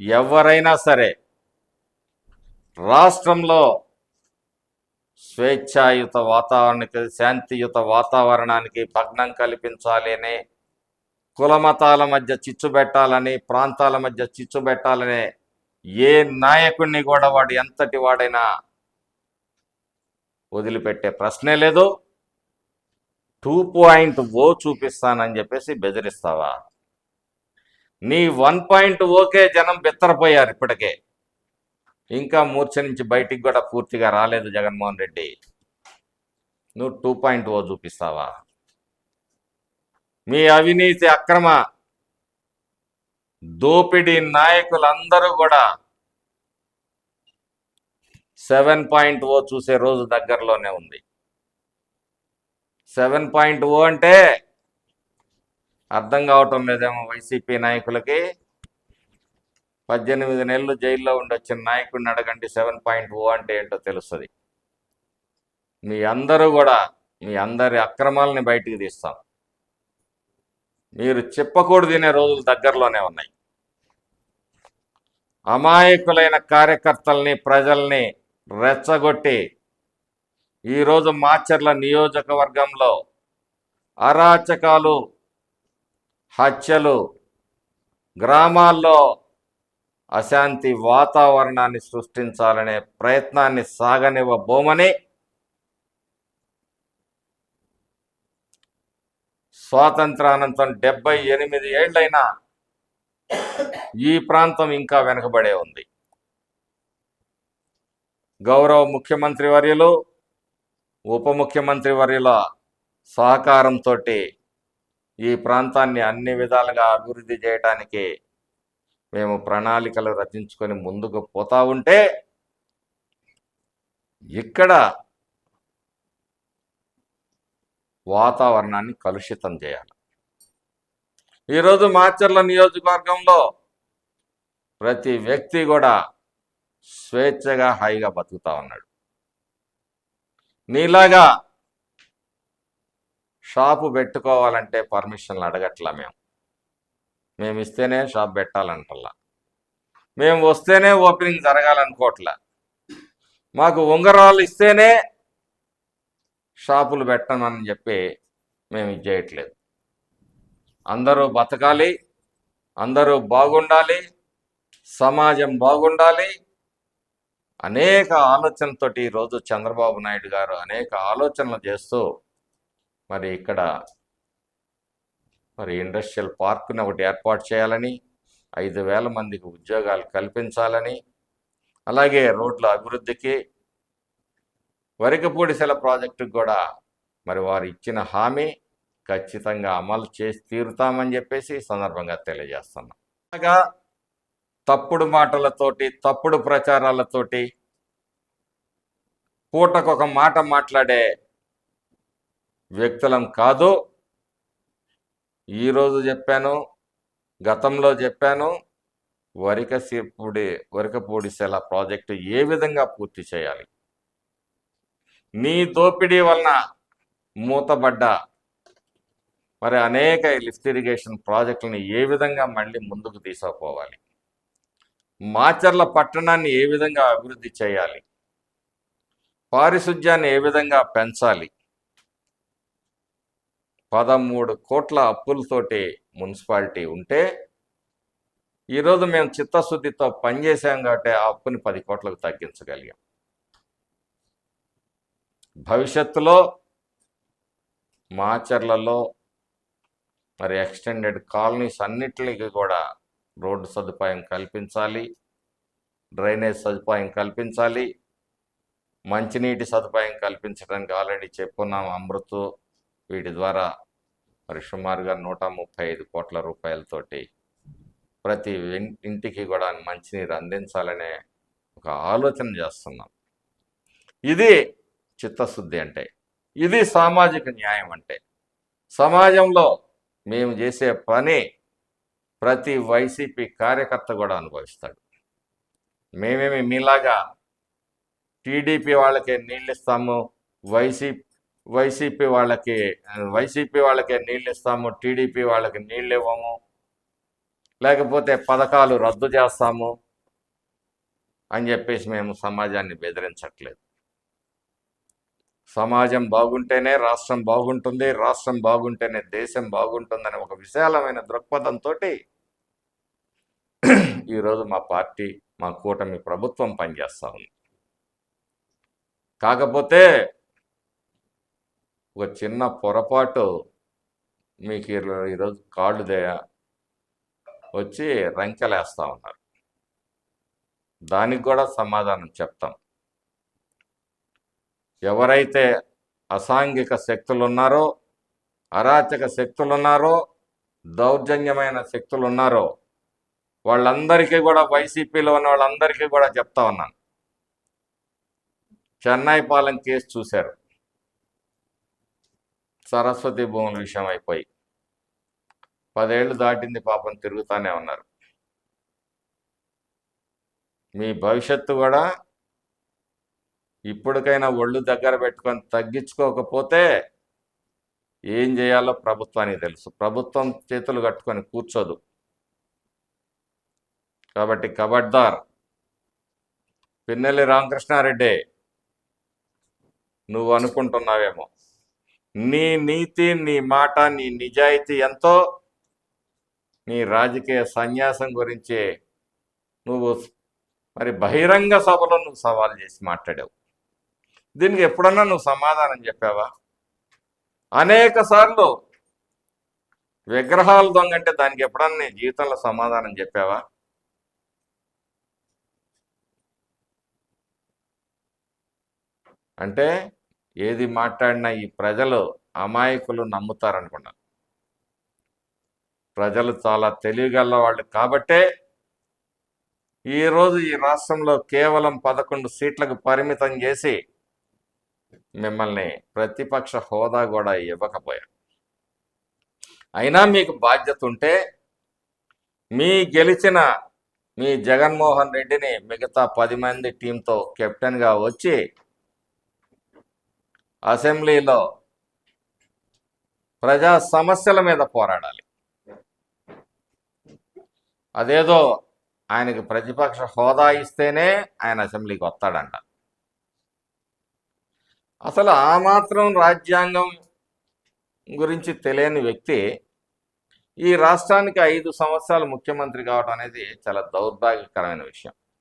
ఎవరైనా సరే రాష్ట్రంలో స్వేచ్ఛాయుత వాతావరణానికి శాంతియుత వాతావరణానికి భగ్నం కల్పించాలి అని కులమతాల మధ్య చిచ్చు పెట్టాలని ప్రాంతాల మధ్య చిచ్చు పెట్టాలని ఏ నాయకుడిని కూడా వాడు ఎంతటి వాడైనా వదిలిపెట్టే ప్రశ్నే లేదు. టూ పాయింట్ ఓ చూపిస్తానని చెప్పేసి బెదిరిస్తావా? నీ వన్ పాయింట్ ఓకే జనం బిత్తరపోయారు ఇప్పటికే. ఇంకా మూర్ఛ నుంచి బయటికి కూడా పూర్తిగా రాలేదు జగన్మోహన్ రెడ్డి. నువ్వు టూ పాయింట్ ఓ చూపిస్తావా? మీ అవినీతి అక్రమ. దోపిడీ నాయకులందరూ కూడా సెవెన్ పాయింట్ ఓ చూసే రోజు దగ్గరలోనే ఉంది. సెవెన్ పాయింట్ ఓ అంటే అర్థం కావటం లేదేమో వైసీపీ నాయకులకి. పద్దెనిమిది నెలలు జైల్లో ఉండొచ్చిన నాయకుడిని అడగండి సెవెన్ పాయింట్ ఓ అంటే ఏంటో తెలుస్తుంది. మీ అందరూ కూడా మీ అందరి అక్రమాలని బయటికి తీస్తాం. మీరు చెప్పకూడదు తినే రోజులు దగ్గరలోనే ఉన్నాయి. అమాయకులైన కార్యకర్తల్ని ప్రజల్ని రెచ్చగొట్టి ఈరోజు మాచర్ల నియోజకవర్గంలో అరాచకాలు హత్యలు గ్రామాల్లో అశాంతి వాతావరణాన్ని సృష్టించాలనే ప్రయత్నాన్ని సాగనివ్వబోమని స్వాతంత్రానంతరం డెబ్బై ఎనిమిది ఏళ్ళైనా ఈ ప్రాంతం ఇంకా వెనుకబడే ఉంది. గౌరవ ముఖ్యమంత్రి వర్యులు ఉప ముఖ్యమంత్రి వర్యుల సహకారంతో ఈ ప్రాంతాన్ని అన్ని విధాలుగా అభివృద్ధి చేయటానికి మేము ప్రణాళికలు రచించుకొని ముందుకు పోతా ఉంటే ఇక్కడ వాతావరణాన్ని కలుషితం చేయాలి. ఈరోజు మాచర్ల నియోజకవర్గంలో ప్రతి వ్యక్తి కూడా స్వేచ్ఛగా హాయిగా బతుకుతా ఉన్నాడు. నీలాగా షాపు పెట్టుకోవాలంటే పర్మిషన్లు అడగట్లా మేము. మేము ఇస్తేనే షాప్ పెట్టాలంటల్లా. మేము వస్తేనే ఓపెనింగ్ జరగాలనుకోవట్లా మాకు ఉంగరాలు ఇస్తేనే షాపులు పెట్టమని చెప్పి మేము ఇది చేయట్లేదు. అందరూ బతకాలి అందరూ బాగుండాలి సమాజం బాగుండాలి. అనేక ఆలోచనలతోటి ఈరోజు చంద్రబాబు నాయుడు గారు అనేక ఆలోచనలు చేస్తూ మరి ఇక్కడ మరి ఇండస్ట్రియల్ పార్క్ని ఒకటి ఏర్పాటు చేయాలని ఐదు వేల మందికి ఉద్యోగాలు కల్పించాలని అలాగే రోడ్ల అభివృద్ధికి వరికపూడిశల ప్రాజెక్టుకు కూడా మరి వారు ఇచ్చిన హామీ ఖచ్చితంగా అమలు చేసి తీరుతామని చెప్పేసి సందర్భంగా తెలియజేస్తున్నాం. అలాగా తప్పుడు మాటలతోటి తప్పుడు ప్రచారాలతోటి పూటకు ఒక మాట మాట్లాడే వ్యక్తులం కాదు. ఈరోజు చెప్పాను గతంలో చెప్పాను వరికసిపూడి వరికపూడిసెల ప్రాజెక్టు ఏ విధంగా పూర్తి చేయాలి? నీ దోపిడీ వలన మూతబడ్డ మరి అనేక లిఫ్ట్ ఇరిగేషన్ ప్రాజెక్టులను ఏ విధంగా మళ్ళీ ముందుకు తీసుకుపోవాలి? మాచర్ల పట్టణాన్ని ఏ విధంగా అభివృద్ధి చేయాలి? పారిశుధ్యాన్ని ఏ విధంగా పెంచాలి? పదమూడు కోట్ల అప్పులతోటి మున్సిపాలిటీ ఉంటే ఈరోజు మేము చిత్తశుద్ధితో పనిచేసాం కాబట్టి ఆ అప్పుని పది కోట్లకు తగ్గించగలిగాం. భవిష్యత్తులో మాచర్లలో మరి ఎక్స్టెండెడ్ కాలనీస్ అన్నిటికీ కూడా రోడ్డు సదుపాయం కల్పించాలి డ్రైనేజ్ సదుపాయం కల్పించాలి మంచినీటి సదుపాయం కల్పించడానికి ఆల్రెడీ చెప్పున్నాం అమృత్ వీటి ద్వారా మరి సుమారుగా నూట ముప్పై ఐదు కోట్ల రూపాయలతోటి ప్రతి ఇంటికి కూడా మంచినీరు అందించాలనే ఒక ఆలోచన చేస్తున్నాం. ఇది చిత్తశుద్ధి అంటే ఇది సామాజిక న్యాయం అంటే సమాజంలో మేము చేసే పని ప్రతి వైసీపీ కార్యకర్త కూడా అనుభవిస్తాడు. మేమేమి మీలాగా టీడీపీ వాళ్ళకే నీళ్ళు ఇస్తాము వైసీపీ వైసీపీ వాళ్ళకి వైసీపీ వాళ్ళకే నీళ్ళు ఇస్తాము టీడీపీ వాళ్ళకి నీళ్ళు ఇవ్వము లేకపోతే పథకాలు రద్దు చేస్తాము అని చెప్పేసి మేము సమాజాన్ని బెదిరించట్లేదు. సమాజం బాగుంటేనే రాష్ట్రం బాగుంటుంది రాష్ట్రం బాగుంటేనే దేశం బాగుంటుందని ఒక విశాలమైన దృక్పథంతో ఈరోజు మా పార్టీ మా కూటమి ప్రభుత్వం పనిచేస్తూ ఉంది. కాకపోతే ఒక చిన్న పొరపాటు మీకు ఈరోజు కాళ్ళు దయ వచ్చి రంకెలేస్తా ఉన్నారు. దానికి కూడా సమాధానం చెప్తాం. ఎవరైతే అసాంఘిక శక్తులు ఉన్నారో అరాచక శక్తులు ఉన్నారో దౌర్జన్యమైన శక్తులు ఉన్నారో వాళ్ళందరికీ కూడా వైసీపీలో ఉన్న వాళ్ళందరికీ కూడా చెప్తా ఉన్నాను. చెన్నై పాలెం కేసు చూశారు. సరస్వతి భూముల విషయం అయిపోయి పదేళ్ళు దాటింది పాపం తిరుగుతానే ఉన్నారు. మీ భవిష్యత్తు కూడా ఇప్పటికైనా ఒళ్ళు దగ్గర పెట్టుకొని తగ్గించుకోకపోతే ఏం చేయాలో ప్రభుత్వానికి తెలుసు. ప్రభుత్వం చేతులు కట్టుకొని కూర్చోదు. కాబట్టి కబడ్దార్ పిన్నెల్లి రామకృష్ణారెడ్డి నువ్వు అనుకుంటున్నావేమో. నీ నీతి నీ మాట నీ నిజాయితీ ఎంతో నీ రాజకీయ సన్యాసం గురించి నువ్వు మరి బహిరంగ సభలో నువ్వు సవాల్ చేసి మాట్లాడావు. దీనికి ఎప్పుడన్నా నువ్వు సమాధానం చెప్పావా? అనేక సార్లు విగ్రహాలు దొంగంటే దానికి ఎప్పుడన్నా నీ జీవితంలో సమాధానం చెప్పావా? అంటే ఏది మాట్లాడినా ఈ ప్రజలు అమాయకులు నమ్ముతారనుకున్నాను ప్రజలు చాలా తెలివిగల వాళ్ళు కాబట్టే ఈరోజు ఈ రాష్ట్రంలో కేవలం పదకొండు సీట్లకు పరిమితం చేసి మిమ్మల్ని ప్రతిపక్ష హోదా కూడా ఇవ్వకపోయారు. అయినా మీకు బాధ్యత ఉంటే మీ గెలిచిన మీ జగన్మోహన్ రెడ్డిని మిగతా పది మంది టీంతో కెప్టెన్గా వచ్చి అసెంబ్లీలో ప్రజా సమస్యల మీద పోరాడాలి. అదేదో ఆయనకి ప్రతిపక్ష హోదా ఇస్తేనే ఆయన అసెంబ్లీకి వస్తాడంట. అసలు ఆ మాత్రం రాజ్యాంగం గురించి తెలియని వ్యక్తి ఈ రాష్ట్రానికి ఐదు సంవత్సరాలు ముఖ్యమంత్రి కావడం అనేది చాలా దౌర్భాగ్యకరమైన విషయం.